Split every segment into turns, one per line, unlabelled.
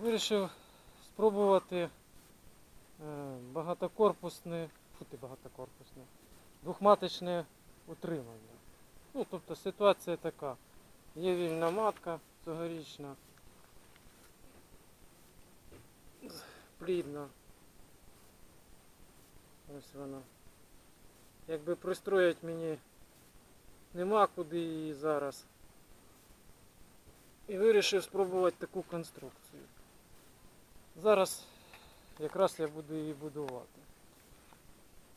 Вирішив спробувати е, багатокорпусне, фу ти багатокорпусне, двохматочне утримання. Ну, тобто ситуація така. Є вільна матка цьогорічна. Плідна. Ось вона. Якби пристроїть мені нема куди її зараз. І вирішив спробувати таку конструкцію. Зараз якраз я буду її будувати.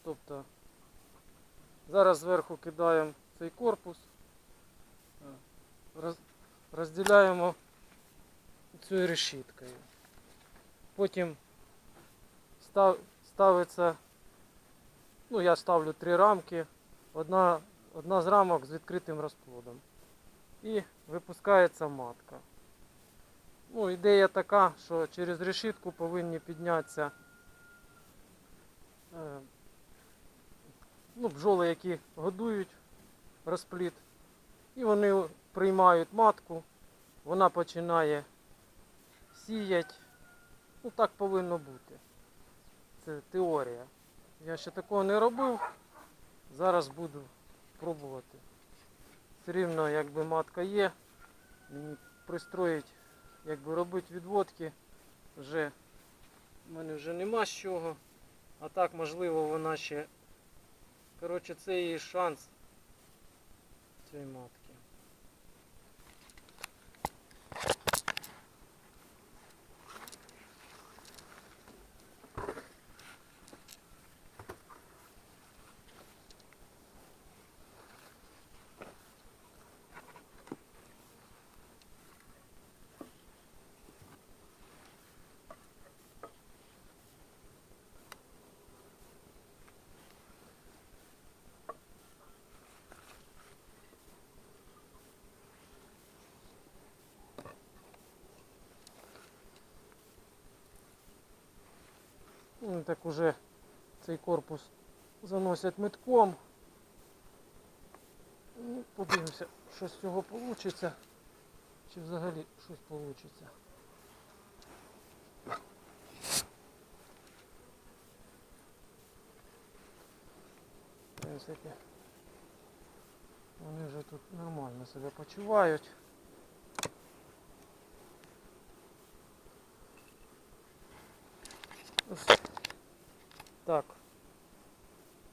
Тобто зараз зверху кидаємо цей корпус, роз- розділяємо цією решіткою. Потім став, ставиться, ну я ставлю три рамки, одна, одна з рамок з відкритим розплодом. І випускається матка. Ну, ідея така, що через решітку повинні піднятися е, ну, бджоли, які годують розплід. І вони приймають матку, вона починає сіяти. Ну так повинно бути. Це теорія. Я ще такого не робив. Зараз буду пробувати. Все рівно, якби матка є, мені пристроїть, якби робити відводки, вже в мене вже нема з чого. А так, можливо, вона ще. Коротше, це її шанс цієї матки. Ну, так уже цей корпус заносять метком. Ну, подивимося, що з цього вийде. Чи взагалі щось вийде. В принципі, вони вже тут нормально себе почувають. Так.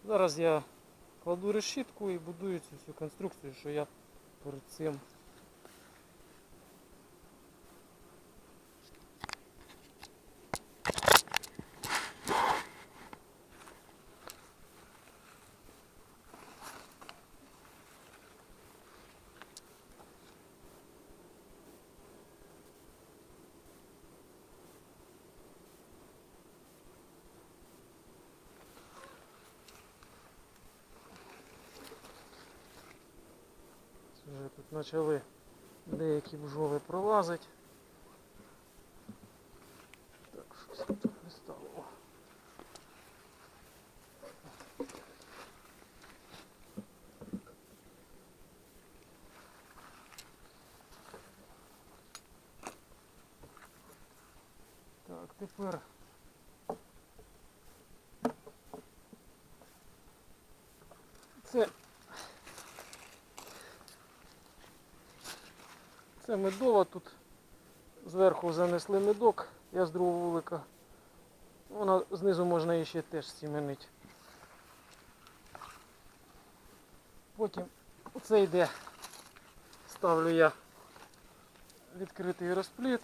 Зараз я кладу решітку і будую цю всю конструкцію, що я перед цим. Вже тут почали деякі бджоли пролазити. Так, щось тут не стало. Так, тепер це Це медова тут зверху занесли медок, я з другого вулика. Вона знизу можна її ще теж сіменить. Потім оце йде, ставлю я відкритий розпліт.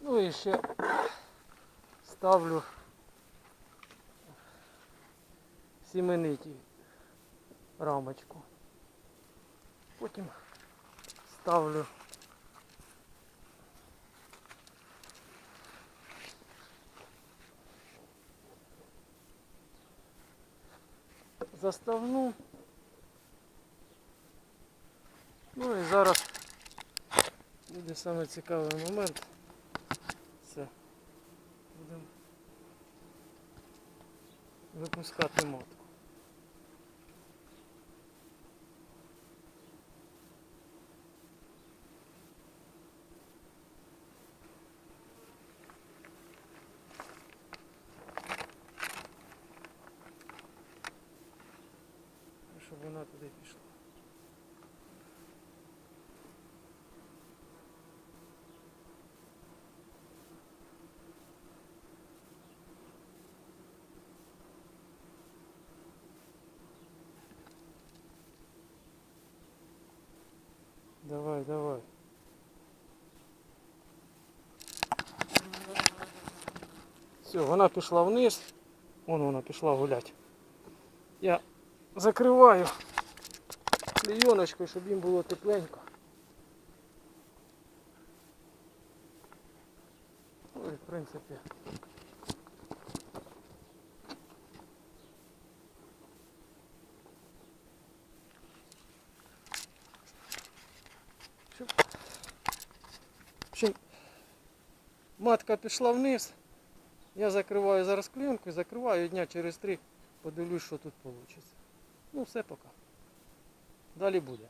Ну і ще ставлю сімениті рамочку. Потім ставлю заставну. Ну і зараз буде саме цікавий момент. Це будемо випускати матку. туди пішла. Давай, давай. Все, вона пішла вниз. Вон вона пішла гуляти. Я закриваю Клейоночкою, щоб їм було тепленько. Ой, в принципі. Общем, матка пішла вниз. Я закриваю зараз клеенку і закриваю дня через три, подивлюсь, що тут вийде. Ну все пока. Далі буде.